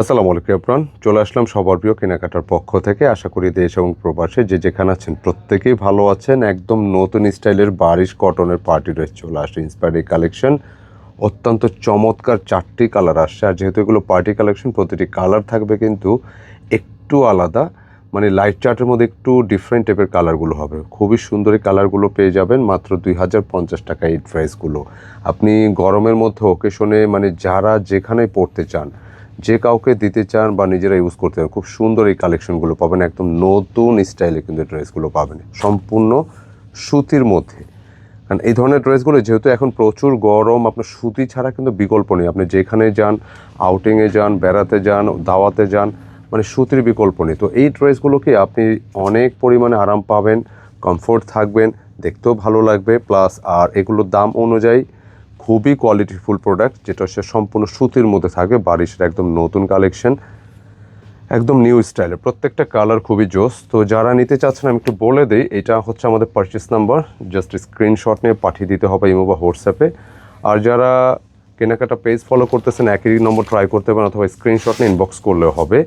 আসসালামু আলাইকুম আপনার চলে আসলাম সবার প্রিয় কেনাকাটার পক্ষ থেকে। আশা করি দেশ এবং প্রবাসে যে যেখানে আছেন প্রত্যেকেই ভালো আছেন। একদম নতুন স্টাইলের বারিশ কটনের পার্টি ড্রেস চলে আসে ইন্সপায়ারি কালেকশন। অত্যন্ত চমৎকার চারটি কালার আসছে। আর যেহেতু এগুলো পার্টি কালেকশন, প্রতিটি কালার থাকবে কিন্তু একটু আলাদা। মানে লাইট চার্টের মধ্যে একটু ডিফারেন্ট টাইপের কালারগুলো হবে। খুবই সুন্দর কালারগুলো পেয়ে যাবেন মাত্র দুই হাজার পঞ্চাশ টাকা এই ড্রেসগুলো আপনি গরমের মধ্যে ওকেশনে মানে যারা যেখানে পড়তে চান যে কাউকে দিতে চান বা নিজেরা ইউজ করতে চান, খুব সুন্দর এই কালেকশনগুলো পাবেন। একদম নতুন স্টাইলে কিন্তু ড্রেসগুলো পাবেন। সম্পূর্ণ সুতির মধ্যে। কারণ এই ধরনের ড্রেসগুলো যেহেতু এখন প্রচুর গরম, আপনার সুতি ছাড়া কিন্তু বিকল্প নেই। আপনি যেখানে যান আউটিংয়ে যান, বেড়াতে যান, দাওয়াতে যান মানে সুতির বিকল্প নেই। তো এই ড্রেসগুলোকে আপনি অনেক পরিমাণে আরাম পাবেন কমফোর্ট থাকবেন, দেখতেও ভালো লাগবে। প্লাস আর এগুলোর দাম অনুযায়ী খুবই কোয়ালিটিফুল প্রোডাক্ট যেটা হচ্ছে সম্পূর্ণ সুতির মধ্যে থাকবে বারিশের একদম নতুন কালেকশন একদম নিউ স্টাইলের প্রত্যেকটা কালার খুবই জোস। তো যারা নিতে চাচ্ছেন, আমি একটু বলে দিই, এটা হচ্ছে আমাদের পারচেস নাম্বার জাস্ট স্ক্রিনশট নিয়ে পাঠিয়ে দিতে হবে ইমো বা হোয়াটসঅ্যাপে। আর যারা কেনাকাটা পেজ ফলো করতেছেন, একই নম্বর ট্রাই করতে পারেন অথবা স্ক্রিনশট নিয়ে ইনবক্স করলেও হবে।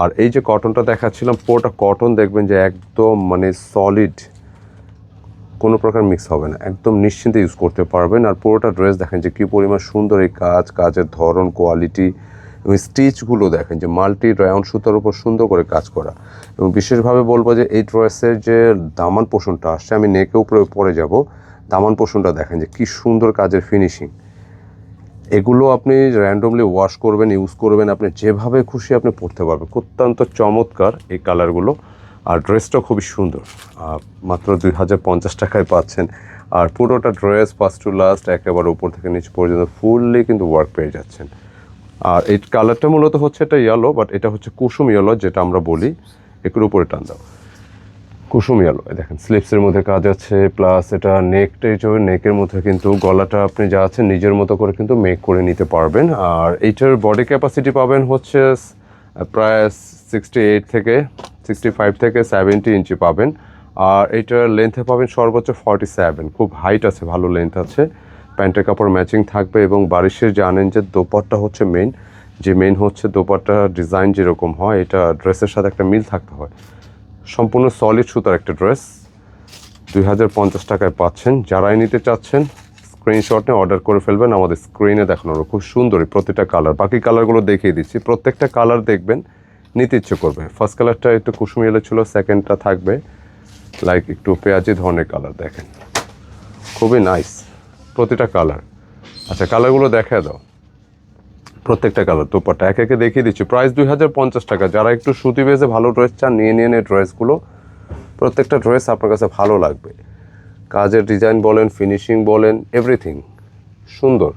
আর এই যে কটনটা দেখাচ্ছিলাম, পুরোটা কটন দেখবেন যে একদম মানে সলিড কোনো প্রকার মিক্স হবে না। একদম নিশ্চিন্তে ইউজ করতে পারবেন। আর পুরোটা ড্রেস দেখেন যে কী পরিমাণ সুন্দর এই কাজ, কাজের ধরন কোয়ালিটি এবং স্টিচগুলো দেখেন যে মাল্টি রায়ন সুতার উপর সুন্দর করে কাজ করা। এবং বিশেষভাবে বলব যে এই ড্রেসের যে দামান পোষণটা আসছে, আমি নেকে উপরে পরে যাব। দামান পোষণটা দেখেন যে কী সুন্দর কাজের ফিনিশিং এগুলো আপনি র্যান্ডমলি ওয়াশ করবেন ইউজ করবেন, আপনি যেভাবে খুশি আপনি পরতে পারবেন। অত্যন্ত চমৎকার এই কালারগুলো আর ড্রেসটা খুবই সুন্দর। মাত্র দুই হাজার পঞ্চাশ টাকায় পাচ্ছেন। আর পুরোটা ড্রেস ফার্স্ট টু লাস্ট একেবারে উপর থেকে নিচ পর্যন্ত ফুললি কিন্তু ওয়ার্ক পেয়ে যাচ্ছেন। আর এই কালারটা মূলত হচ্ছে এটা ইয়েলো বাট এটা হচ্ছে কুসুম ইয়েলো যেটা আমরা বলি। একটু উপরে টান দাও। কুসুম ইয়েলো দেখেন স্লিপসের মধ্যে কাজ আছে প্লাস এটা নেকটা যে নেকের মধ্যে কিন্তু গলাটা আপনি যা আছে নিজের মতো করে কিন্তু মেক করে নিতে পারবেন। আর এইটার বডি ক্যাপাসিটি পাবেন হচ্ছে প্রায় সিক্সটি এইট থেকে সিক্সটি ফাইভ থেকে সেভেন্টি ইঞ্চি পাবেন। আর এইটার লেন্থে পাবেন সর্বোচ্চ ফর্টি সেভেন খুব হাইট আছে, ভালো লেন্থ আছে। প্যান্টের কাপড় ম্যাচিং থাকবে এবং বারিশের জানেন যে দোপাট্টা হচ্ছে মেইন যে মেইন হচ্ছে দোপাট্টা ডিজাইন যেরকম হয়, এটা ড্রেসের সাথে একটা মিল থাকতে হয়। সম্পূর্ণ সলিড সুতার একটা ড্রেস দুই হাজার পঞ্চাশ টাকায় পাচ্ছেন। যারাই নিতে চাচ্ছেন স্ক্রিনশট নিয়ে অর্ডার করে ফেলবেন। আমাদের স্ক্রিনে দেখানোর খুব সুন্দরই প্রতিটা কালার বাকি কালারগুলো দেখিয়ে দিচ্ছি। প্রত্যেকটা কালার দেখবেন। নিতে ইচ্ছে করবে। ফার্স্ট কালারটা একটু কুসুমি এলো ছিল সেকেন্ডটা থাকবে লাইক একটু পেঁয়াজি ধরনের কালার দেখেন। খুবই নাইস প্রতিটা কালার আচ্ছা কালারগুলো দেখা দাও। প্রত্যেকটা কালার দোপাট্টা। এক একে দেখিয়ে দিচ্ছি। প্রাইস দুই হাজার পঞ্চাশ টাকা। যারা একটু সুতি বেজে ভালো ড্রেস চান, নিয়ে নিয়ে এই ড্রেসগুলো প্রত্যেকটা ড্রেস আপনার কাছে ভালো লাগবে। কাজের ডিজাইন বলেন ফিনিশিং বলেন এভরিথিং সুন্দর।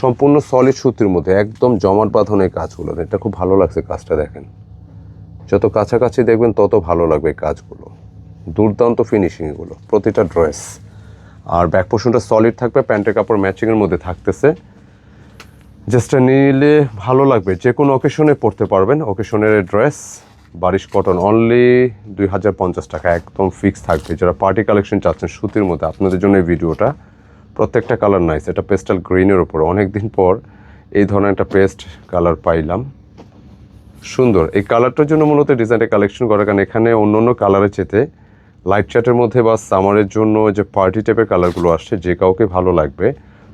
সম্পূর্ণ সলিড সুতির মধ্যে একদম জমাট বাঁধন এই কাজগুলো। এটা খুব ভালো লাগছে কাজটা দেখেন। যত কাছাকাছি দেখবেন তত ভালো লাগবে কাজগুলো। দুর্দান্ত ফিনিশিংগুলো প্রতিটা ড্রেস আর ব্যাক পোর্শনটা সলিড থাকবে, প্যান্টের কাপড় ম্যাচিংয়ের মধ্যে থাকতেছে। জাস্ট নিলে ভালো লাগবে যে কোনো অকেশনে পরতে পারবেন। অকেশনের ড্রেস বারিশ কটন অনলি দুই হাজার পঞ্চাশ টাকা, একদম ফিক্স থাকবে। যারা পার্টি কালেকশন চাচ্ছেন সুতির মধ্যে, আপনাদের জন্য এই ভিডিওটা প্রত্যেকটা কালার নাইস এটা পেস্টাল গ্রিনের ওপর অনেক দিন পর এই ধরনের একটা পেস্ট কালার পাইলাম। সুন্দর। এই কালারটার জন্য মূলত ডিজাইনটা কালেকশন করা, কারণ এখানে অন্য অন্য কালারের চেতে লাইট চার্টের মধ্যে বা সামারের জন্য যে পার্টি টাইপের কালারগুলো আসছে, যে কাউকে ভালো লাগবে,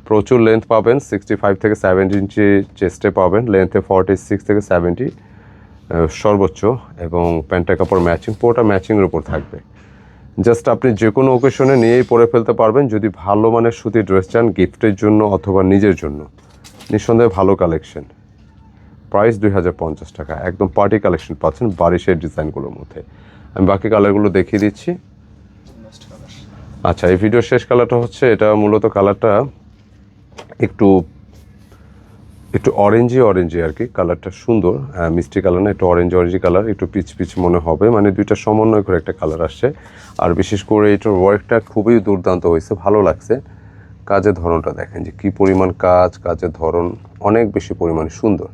প্রচুর লেন্থ পাবেন। সিক্সটি ফাইভ থেকে সেভেন্টি ইঞ্চি চেস্টে পাবেন। লেন্থে ফর্টি সিক্স থেকে সেভেন্টি সর্বোচ্চ। এবং প্যান্টের কাপড় ম্যাচিং পুরোটা ম্যাচিংয়ের উপর থাকবে। জাস্ট আপনি যে কোনো ওকেশনে নিয়েই পরে ফেলতে পারবেন, যদি ভালো মানের সুতি ড্রেস চান, গিফটের জন্য অথবা নিজের জন্য। নিঃসন্দেহে ভালো কালেকশন প্রাইস দুই হাজার পঞ্চাশ টাকা। একদম পার্টি কালেকশন পাচ্ছেন বারিশের ডিজাইনগুলোর মধ্যে। আমি বাকি কালারগুলো দেখিয়ে দিচ্ছি। আচ্ছা এই ভিডিওর শেষ কালারটা হচ্ছে, এটা মূলত কালারটা একটু একটু অরেঞ্জি অরেঞ্জি আর কি কালারটা সুন্দর। আহ, মিষ্টি কালার না একটু অরেঞ্জ অরেঞ্জি কালার একটু পিচ পিচ মনে হবে। মানে দুইটা সমন্বয় করে একটা কালার আসছে। আর বিশেষ করে এটার ওয়ার্কটা খুবই দুর্দান্ত হয়েছে ভালো লাগছে। কাজের ধরনটা দেখেন যে কি পরিমাণ কাজ কাজের ধরন অনেক বেশি পরিমাণে সুন্দর।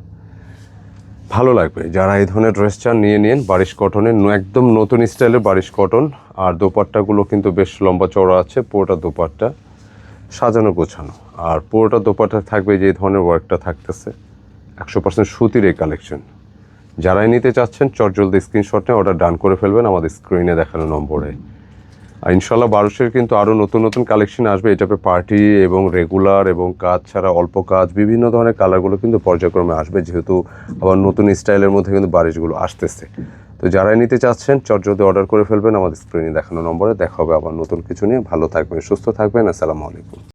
ভালো লাগবে। যারা এই ধরনের ড্রেস চান নিয়ে নিন। বারিশ কটনের একদম নতুন স্টাইলের বারিশ কটন আর দোপাট্টাগুলো কিন্তু বেশ লম্বা চড়া আছে পুরোটা দোপাট্টা। সাজানো গোছানো। আর পুরোটা দোপাট্টা থাকবে যে ধরনের ওয়ার্কটা থাকতেছে, একশো পার্সেন্ট সুতির এই কালেকশন যারাই নিতে চাচ্ছেন চট জলদি স্ক্রিনশট নিয়ে অর্ডার ডান করে ফেলবেন, আমাদের স্ক্রিনে দেখানো নম্বরে। আর ইনশাল্লাহ বারোশের কিন্তু আরও নতুন নতুন কালেকশন আসবে টাইপের পার্টি এবং রেগুলার এবং কাজ ছাড়া অল্প কাজ, বিভিন্ন ধরনের কালারগুলো কিন্তু পর্যায়ক্রমে আসবে, যেহেতু আবার নতুন স্টাইলের মধ্যে কিন্তু বারিশগুলো আসতেছে। তো যারাই নিতে চাচ্ছেন, চট যদি অর্ডার করে ফেলবেন। আমাদের স্ক্রিনে দেখানো নম্বরে দেখা হবে আবার নতুন কিছু নিয়ে। ভালো থাকবেন, সুস্থ থাকবেন। আসসালামু আলাইকুম।